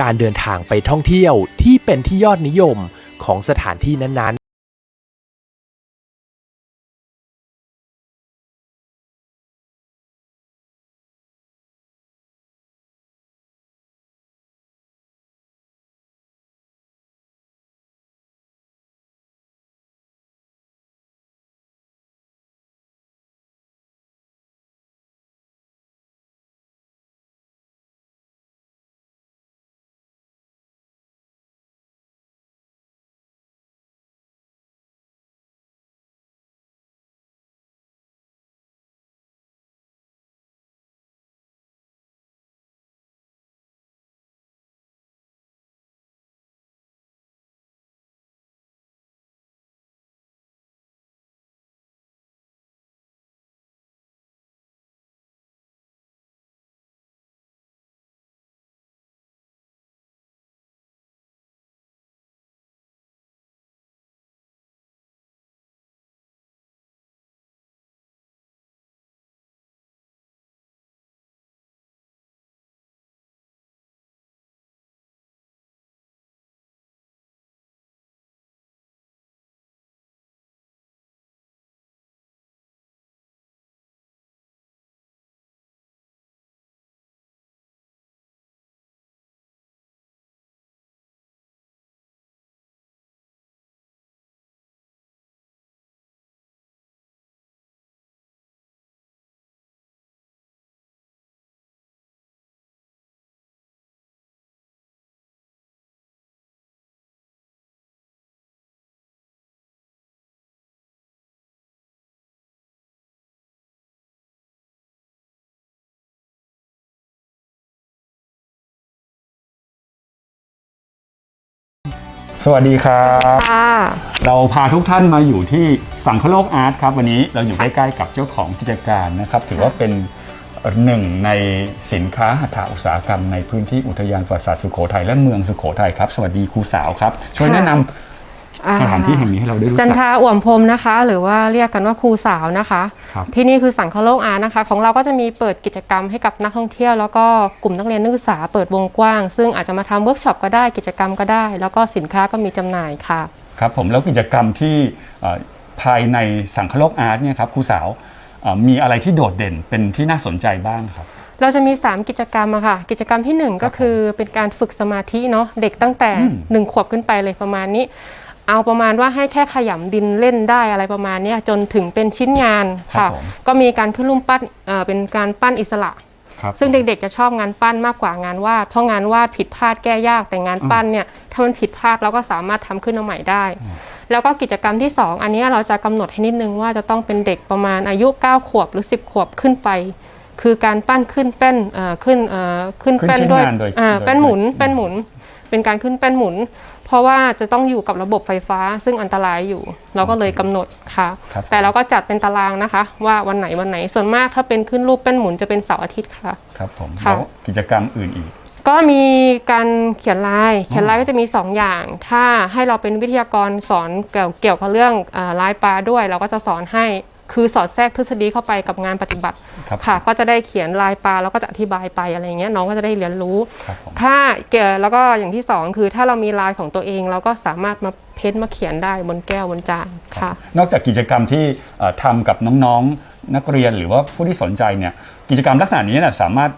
การเดินทางไปท่องเที่ยวที่เป็นที่ยอดนิยมของสถานที่นั้น สวัสดีครับ ค่ะ เราพาทุกท่านมาอยู่ที่สังคโลกอาร์ตครับ วันนี้เราอยู่ใกล้ๆกับเจ้าของกิจการนะครับ ถือว่าเป็นหนึ่งในสินค้าหัตถอุตสาหกรรมในพื้นที่อุทยานประวัติศาสตร์สุโขทัยและเมืองสุโขทัยครับ สวัสดีครูสาวครับ ช่วยแนะนำ สถานที่แห่งนี้ให้เราได้รู้จัจันกทาอ่วมพรมนะคะ หรือว่าเรียกกันว่าครูสาวนะคะ ครับ ที่นี่คือสังคโลกอาร์ตนะคะ ของเราก็จะมีเปิดกิจกรรมให้กับนักท่องเที่ยว แล้วก็กลุ่มนักเรียนนักศึกษาเปิดวงกว้าง ซึ่งอาจจะมาทำเวิร์กช็อปก็ได้กิจกรรมก็ได้ แล้วก็สินค้าก็มีจำหน่ายค่ะ ครับผมแล้วกิจกรรมที่เอ่อภายในสังคโลกอาร์ตเนี่ยครับครูสาวเอ่อมีอะไรที่โดดเด่นเป็นที่น่าสนใจบ้างครับ เราจะมี 3 กิจกรรมอะค่ะ กิจกรรมทีหนึ่1 ก็คือเป็นการฝึกสมาธิเนาะเด็กตั้งแต่ อืม1 ขวบขึ้นไปเลยประมาณนี้ เอาประมาณว่าให้แค่ขยำดินเล่นได้อะไรประมาณเนี้ยจนถึงเป็นชิ้นงานครัค่ะบผมก็มีการขึ้นรูปปั้นเอ่อเป็นการปั้นอิสระครับซึ่งเด็กๆจะชอบงานปั้นมากกว่างานวาดเพราะงานวาดผิดพลาดแก้ยากแต่งานปั้นเนี่ยถ้ามันผิดพลาดเราก็สามารถทำขึ้นมาใหม่ได้ แล้วก็กิจกรรมที่ 2 อันเนี้ยเราจะกำหนดให้นิดนึงว่าจะต้องเป็นเด็กประมาณอายุ 9 ขวบหรือ 10 ขวบขึ้นไปคือการปั้นขึ้นแป้นเอ่อขึ้นเอ่อขึ้นขึ้นแป้นชิ้นด้วยงานโดยอ่าโดยแป้นหมุนโดยแป้นหมุน เป็นการขึ้นแป้นหมุน เพราะว่าจะต้องอยู่กับระบบไฟฟ้า ซึ่งอันตรายอยู่ เราก็เลยกำหนดค่ะครับแต่เราก็จัดเป็นตารางนะคะ ว่าวันไหนวันไหนส่วนมากถ้าเป็นขึ้นรูปแป้นหมุนจะเป็นเสาร์อาทิตย์ค่ะ ครับผมค่ะแล้วกิจกรรมอื่นอีกก็มีการเขียนลาย เขียนลายก็จะมี 2 อย่าง ถ้าให้เราเป็นวิทยากรสอนเกี่ยวเกี่ยวกับเรื่องอาลายปลาด้วย เราก็จะสอนให้ คือสอดแทรกทฤษฎีเข้าไปกับงานปฏิบัติครับค่ะ ก็จะได้เขียนลายปลาแล้วก็จะอธิบายไปอะไรอย่างเงี้ยน้องก็จะได้เรียนรู้ ครับผมถ้าเกี่ยวแล้วก็อย่างที่สองคือถ้าเรามีลายของตัวเองเราก็สามารถมาเพ้นท์มาเขียนได้บนแก้วบนจานค่ะ นอกจากกิจกรรมที่เอ่อทำกับน้องๆนักเรียนหรือว่าผู้ที่สนใจเนี่ยกิจกรรมลักษณะนี้เนี่ยสามารถ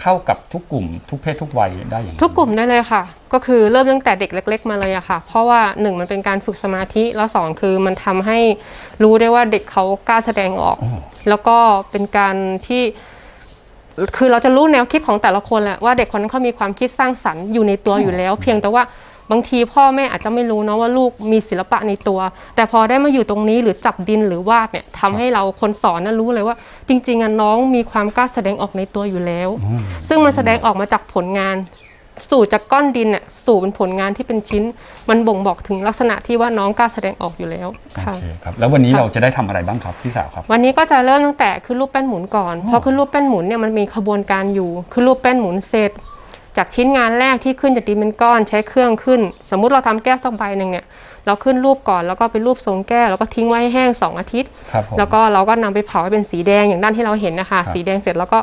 เข้ากับทุกกลุ่มทุกเพศทุกวัยได้อย่างไรทุกกลุ่มได้เลยค่ะ ก็คือเริ่มตั้งแต่เด็กเล็ก ๆ มาเลยอะค่ะ เพราะว่าหนึ่งมันเป็นการฝึกสมาธิแล้วสองคือมันทำให้รู้ได้ว่าเด็กเขากล้าแสดงออกอ๋อแล้วก็เป็นการที่ คือเราจะรู้แนวคิดของแต่ละคนแหละว่าเด็กคนนั้นเขามีความคิดสร้างสรรค์อยู่ในตัวอยู่แล้ว เพียงแต่ว่าบางทีพ่อแม่อาจจะไม่รู้เนาะว่าลูกมีศิลปะในตัว แต่พอได้มาอยู่ตรงนี้หรือจับดินหรือวาดเนี่ยทำให้เราคนสอนน่ะรู้เลยว่า จริงๆอะน้องมีความกล้าแสดงออกในตัวอยู่แล้วอืมซึ่งมันแสดงออกมาจากผลงาน สู่จากก้อนดินน่ะสู่เป็นผลงานที่เป็นชิ้น มันบ่งบอกถึงลักษณะที่ว่าน้องกล้าแสดงออกอยู่แล้วโอค่ะ เคครับ แล้ววันนี้ค่ะ เราจะได้ทำอะไรบ้างครับพี่สาวครับ วันนี้ก็จะเริ่มตั้งแต่ขึ้นรูปแป้นหมุนก่อนพอขึ้นรูปแป้นหมุนเนี่ยมันมีขบวนการอยู่ขึ้นรูปแป้นหมุนเสร็จ จากชิ้นงานแรกที่ขึ้นจากดินเป็นก้อนใช้เครื่องขึ้น สมมุติเราทำแก้วสักใบหนึ่งเนี่ย เราขึ้นรูปก่อนแล้วก็เป็นรูปทรงแก้วแล้วก็ทิ้งไว้ให้แห้งสองอาทิตย์ ครับผม แล้วก็เราก็นำไปเผาให้เป็นสีแดงอย่างด้านที่เราเห็นนะคะครับสีแดงเสร็จแล้วก็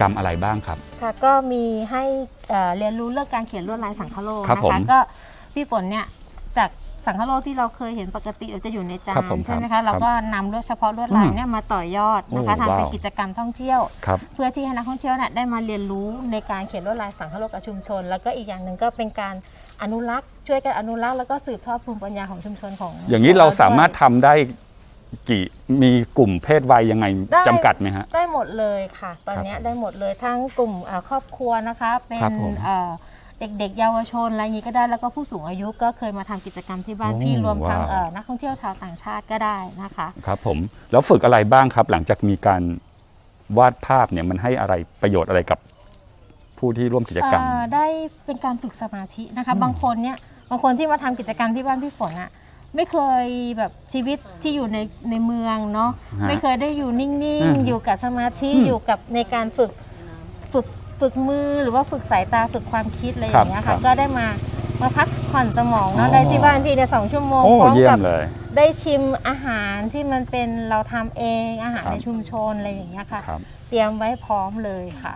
กรรมอะไรบ้างครับ ค่ะก็มีให้เอ่อเรียนรู้เรื่องการเขียนลวดลายสังคโลกครับนะผมคะก็พี่ฝนเนี่ยจากสังคโลกที่เราเคยเห็นปกติจะอยู่ในจาครับนผมใช่ไหมครัคะบเราก็นำลวดเฉพาะลวดลายเนี่ยมาต่อยอดนะคะโอ้ทำเป็นว้าว กิจกรรมท่องเที่ยว ครับ เพื่อที่ให้นักท่องเที่ยวเนี่ยได้มาเรียนรู้ในการเขียนลวดลายสังคโลกกับชุมชน แล้วก็อีกอย่างหนึ่งก็เป็นการอนุรักษ์ช่วยกันอนุรักษ์แล้วก็สืบทอดภูมิปัญญาของชุมชนของอย่างนี้ขเราด้วยสามารถทำได้ กี่มีกลุ่มเพศวัยยังไงได้ จำกัดไหมฮะ ได้หมดเลยค่ะ ตอนเนี้ยได้หมดเลยทั้งกลุ่มเอ่อครอบครัวนะคะเป็ครันบผมเอ่อเด็กๆ เยาวชนอะไรอย่างนี้ก็ได้แล้วก็ผู้สูงอายุก็เคยมาทำกิจกรรมที่บ้านโอ้พี่รวมทั้งว้าว เอ่อนักท่องเที่ยวชาวต่างชาติก็ได้นะคะ ครับผมแล้วฝึกอะไรบ้างครับ หลังจากมีการวาดภาพเนี่ยมันให้อะไรประโยชน์อะไรกับผู้ที่ร่วมกิจกรรม เอ่อได้เป็นการฝึกสมาธินะคะ บางคนเนี่ยบางคนที่มาทำกิจกรรมที่บ้านพี่ฝนอะ ไม่เคยแบบชีวิตที่อยู่ในในเมืองเนาะฮะไม่เคยได้อยู่นิ่งอืมๆอยู่กับสมาธิอืมอยู่กับในการฝึกฝึกฝึกมือหรือว่าฝึกสายตาฝึกความคิดอะไรอครับย่างเงี้ยครัค่ะบ ก็ได้มามาพักผ่อนสมองอ๋เนาะอได้ที่บ้านพี่ในยสองชั่วโมงโอ้พร้อมเยี่ยกัมเลย ได้ชิมอาหารที่มันเป็นเราทำเองอาหารครับ ในชุมชนอะไรอย่างเงี้ยค่ะ ครับ เตรียมไว้พร้อมเลยค่ะ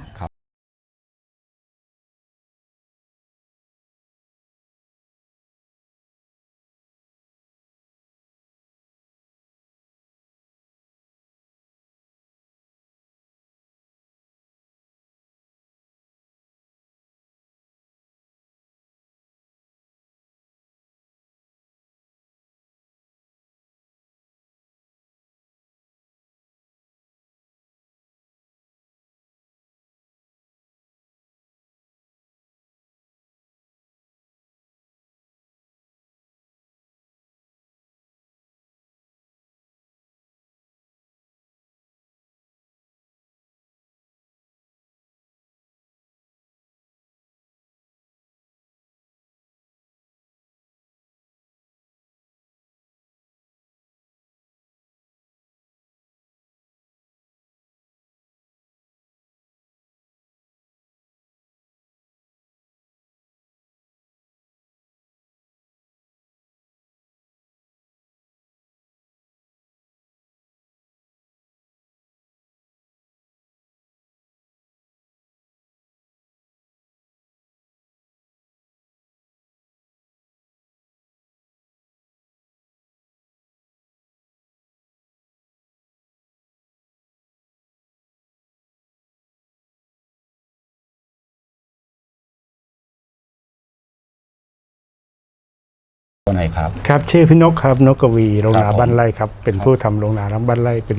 ตัวไหนครับครับชื่อพี่นกครับนกกวีโรงครันาบผมบ้านไร่ครับ เป็นผู้ทำโรงนาบ้านไร่เป็น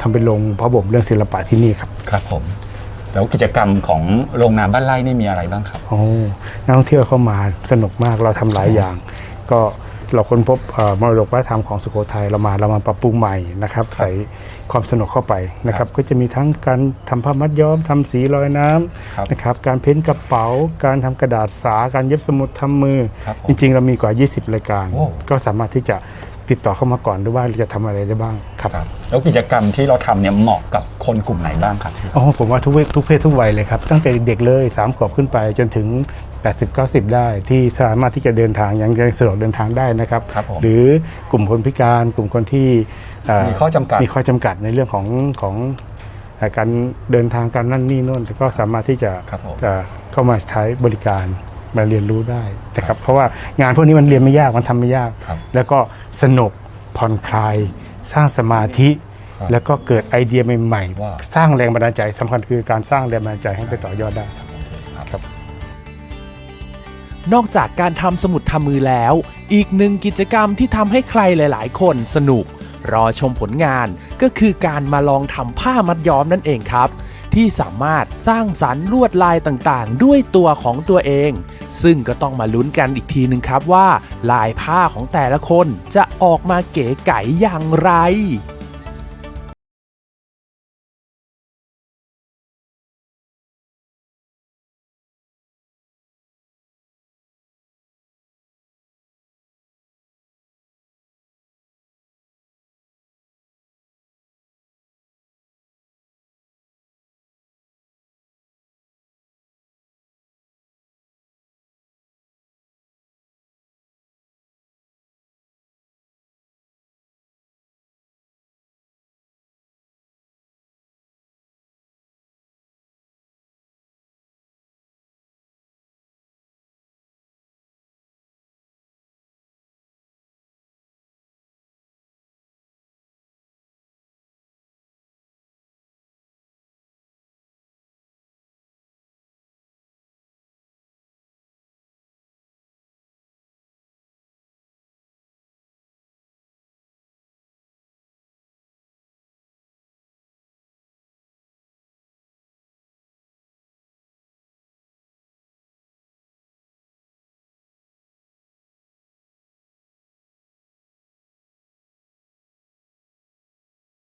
ทำเป็นโรงเพาะบ่มเรื่องศิลปะที่นี่ครับครับผมแล้วกิจกรรมของโรงนาบ้านไร่นี่มีอะไรบ้างครับโอ้นักท่องเที่ยวเข้ามาสนุกมากเราทำหลายอย่าง ก็ เราค้นพบเอ่อมรดกวัฒนธรรมของสุโขทัยเรามาเรามาปรับปรุงใหม่นะครับ ใส่ความสนุกเข้าไปนะครับ ก็จะมีทั้งการทำผ้ามัดย้อมทำสีลอยน้ำครับนะครับการเพ้นท์กระเป๋า การทำกระดาษสาการเย็บสมุดทำมือครับผมจริงๆ เรามีกว่า 20 รายการโอ้ก็สามารถที่จะ ติดต่อเข้ามาก่อนด้วยว่าจะทำอะไรได้บ้างครับ ครับ แล้วกิจกรรมที่เราทำเนี่ยเหมาะกับคนกลุ่มไหนบ้างครับ อ๋อผมว่าทุกเพศทุกเพศทุกวัยเลยครับ ตั้งแต่เด็กๆเลย3ขวบขึ้นไปจนถึง 80 90 ได้ที่สามารถที่จะเดินทางยังยังสะดวกเดินทางได้นะครับครับผมหรือกลุ่มคนพิการกลุ่มคนที่เมีข้อจำกัด มีข้อจำกัดในเรื่องของของเอ่อการเดินทางการนั่นนี่โน่นแต่ก็สามารถที่จะครับผม เอ่อเข้ามาใช้บริการ มาเรียนรู้ได้นะครับเพราะว่างานพวกนี้มันเรียนไม่ยากมันทำไม่ยากครับแล้วก็สนุกผ่อนคลาย สร้างสมาธิครับแล้วก็เกิดไอเดียใหม่ว้าวๆสร้างแรงบันดาลใจสำคัญคือการสร้างแรงบันดาลใจให้ไปต่อยอดได้นอกจากการทำสมุดทำมือแล้ว อีกหนึ่งกิจกรรมที่ทำให้ใครหลาย ๆ คนสนุก รอชมผลงานก็คือการมาลองทำผ้ามัดย้อมนั่นเองครับที่สามารถสร้างสรรค์ลวดลายต่างๆ ด้วยตัวของตัวเอง ซึ่งก็ต้องมาลุ้นกันอีกทีหนึ่งครับว่า ลายผ้าของแต่ละคนจะออกมาเก๋ไก๋อย่างไร